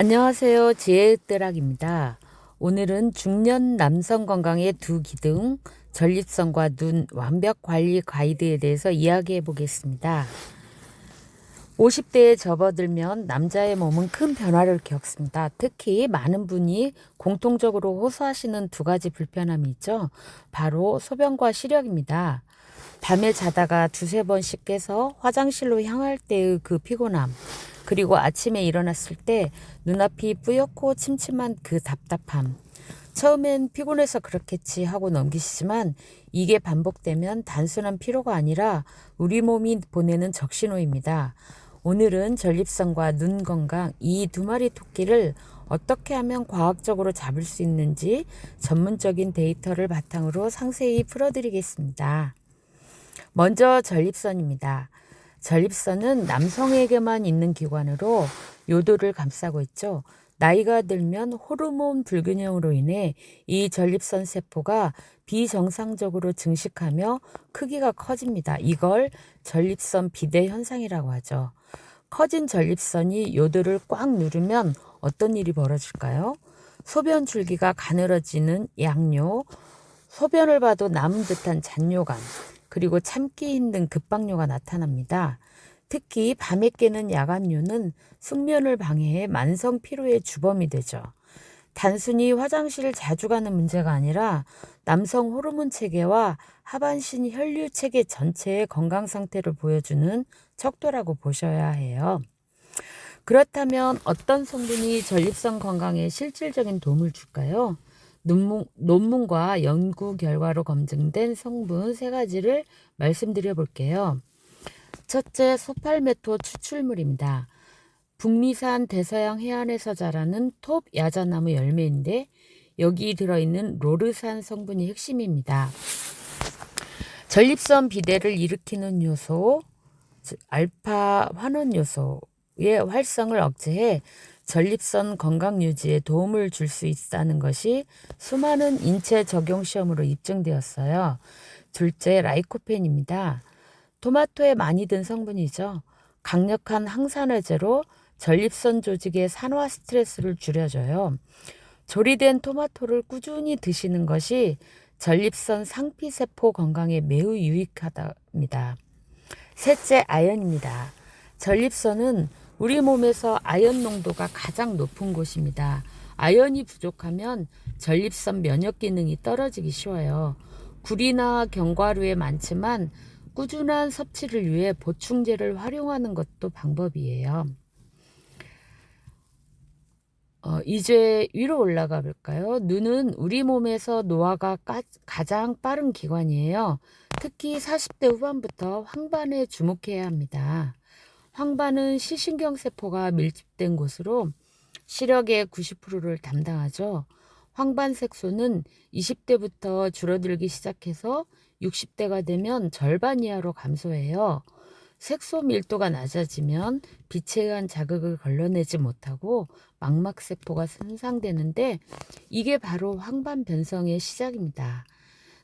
안녕하세요. 지혜뜨락입니다. 오늘은 중년 남성 건강의 두 기둥, 전립선과 눈 완벽 관리 가이드에 대해서 이야기해 보겠습니다. 50대에 접어들면 남자의 몸은 큰 변화를 겪습니다. 특히 많은 분이 공통적으로 호소하시는 두 가지 불편함이 있죠. 바로 소변과 시력입니다. 밤에 자다가 두세 번씩 깨서 화장실로 향할 때의 그 피곤함, 그리고 아침에 일어났을 때 눈앞이 뿌옇고 침침한 그 답답함. 처음엔 피곤해서 그렇겠지 하고 넘기시지만 이게 반복되면 단순한 피로가 아니라 우리 몸이 보내는 적신호입니다. 오늘은 전립선과 눈 건강 이 두 마리 토끼를 어떻게 하면 과학적으로 잡을 수 있는지 전문적인 데이터를 바탕으로 상세히 풀어드리겠습니다. 먼저 전립선입니다. 전립선은 남성에게만 있는 기관으로 요도를 감싸고 있죠. 나이가 들면 호르몬 불균형으로 인해 이 전립선 세포가 비정상적으로 증식하며 크기가 커집니다. 이걸 전립선 비대 현상이라고 하죠. 커진 전립선이 요도를 꽉 누르면 어떤 일이 벌어질까요? 소변 줄기가 가늘어지는 양뇨, 소변을 봐도 남은 듯한 잔뇨감, 그리고 참기 힘든 급박뇨가 나타납니다. 특히 밤에 깨는 야간뇨는 숙면을 방해해 만성 피로의 주범이 되죠. 단순히 화장실을 자주 가는 문제가 아니라 남성 호르몬 체계와 하반신 혈류 체계 전체의 건강 상태를 보여주는 척도라고 보셔야 해요. 그렇다면 어떤 성분이 전립선 건강에 실질적인 도움을 줄까요? 논문, 논문 과 연구 결과로 검증된 성분 세 가지를 말씀드려 볼게요. 첫째, 소팔메토 추출물입니다. 북미산 대서양 해안에서 자라는 톱 야자나무 열매인데 여기 들어있는 로르산 성분이 핵심입니다. 전립선 비대를 일으키는 요소, 알파 환원 요소의 활성을 억제해 전립선 건강 유지에 도움을 줄 수 있다는 것이 수많은 인체 적용 시험으로 입증되었어요. 둘째, 라이코펜입니다. 토마토에 많이 든 성분이죠. 강력한 항산화제로 전립선 조직의 산화 스트레스를 줄여줘요. 조리된 토마토를 꾸준히 드시는 것이 전립선 상피세포 건강에 매우 유익하답니다. 셋째, 아연입니다. 전립선은 우리 몸에서 아연 농도가 가장 높은 곳입니다. 아연이 부족하면 전립선 면역 기능이 떨어지기 쉬워요. 굴이나 견과류에 많지만 꾸준한 섭취를 위해 보충제를 활용하는 것도 방법이에요. 어, 이제 위로 올라가 볼까요? 눈은 우리 몸에서 노화가 가, 가장 빠른 기관이에요. 특히 40대 후반부터 황반에 주목해야 합니다. 황반은 시신경 세포가 밀집된 곳으로 시력의 90%를 담당하죠. 황반 색소는 20대부터 줄어들기 시작해서 60대가 되면 절반 이하로 감소해요. 색소 밀도가 낮아지면 빛에 의한 자극을 걸러내지 못하고 망막세포가 손상되는데 이게 바로 황반 변성의 시작입니다.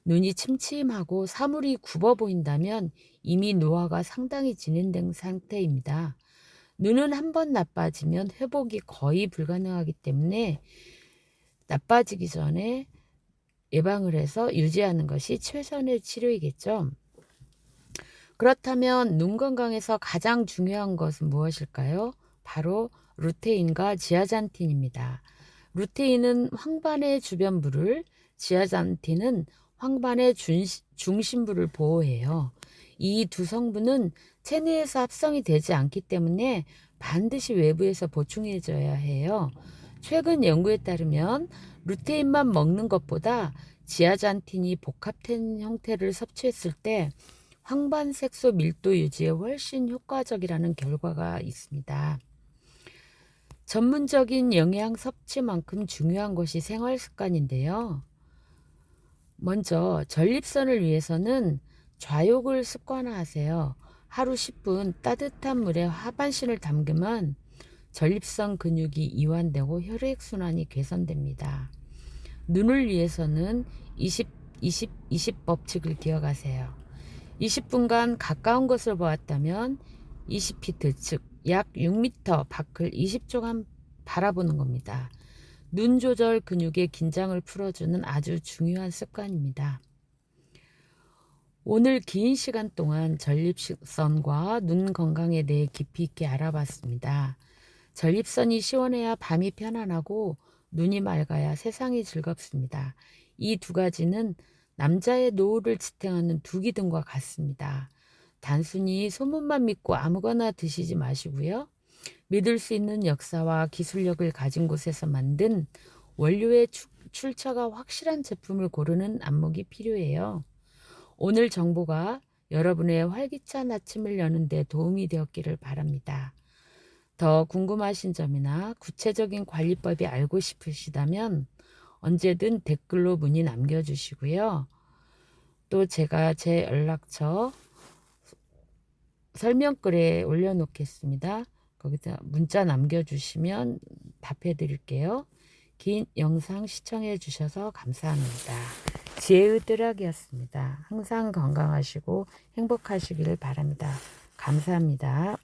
눈이 침침하고 사물이 굽어 보인다면 이미 노화가 상당히 진행된 상태입니다. 눈은 한 번 나빠지면 회복이 거의 불가능하기 때문에 나빠지기 전에 예방을 해서 유지하는 것이 최선의 치료이겠죠. 그렇다면 눈 건강에서 가장 중요한 것은 무엇일까요? 바로 루테인과 지아잔틴입니다. 루테인은 황반의 주변부를, 지아잔틴은 황반의 중심부를 보호해요. 이 두 성분은 체내에서 합성이 되지 않기 때문에 반드시 외부에서 보충해줘야 해요. 최근 연구에 따르면 루테인만 먹는 것보다 지아잔틴이 복합된 형태를 섭취했을 때 황반색소 밀도 유지에 훨씬 효과적이라는 결과가 있습니다. 전문적인 영양 섭취만큼 중요한 것이 생활 습관인데요. 먼저 전립선을 위해서는 좌욕을 습관화하세요. 하루 10분 따뜻한 물에 하반신을 담그면 전립선 근육이 이완되고 혈액순환이 개선됩니다. 눈을 위해서는 20, 20, 20 법칙을 기억하세요. 20분간 가까운 것을 보았다면 20피트, 즉 약 6m 밖을 20초간 바라보는 겁니다. 눈 조절 근육의 긴장을 풀어주는 아주 중요한 습관입니다. 오늘 긴 시간 동안 전립선과 눈 건강에 대해 깊이 있게 알아봤습니다. 전립선이 시원해야 밤이 편안하고 눈이 맑아야 세상이 즐겁습니다. 이 두 가지는 남자의 노후를 지탱하는 두 기둥과 같습니다. 단순히 소문만 믿고 아무거나 드시지 마시고요. 믿을 수 있는 역사와 기술력을 가진 곳에서 만든 원료의 추- 출처가 확실한 제품을 고르는 안목이 필요해요. 오늘 정보가 여러분의 활기찬 아침을 여는 데 도움이 되었기를 바랍니다. 더 궁금하신 점이나 구체적인 관리법이 알고 싶으시다면 언제든 댓글로 문의 남겨주시고요. 또 제가 제 연락처 설명글에 올려놓겠습니다. 거기다 문자 남겨주시면 답해 드릴게요. 긴 영상 시청해 주셔서 감사합니다. 지혜의 뜨락이었습니다. 항상 건강하시고 행복하시기를 바랍니다. 감사합니다.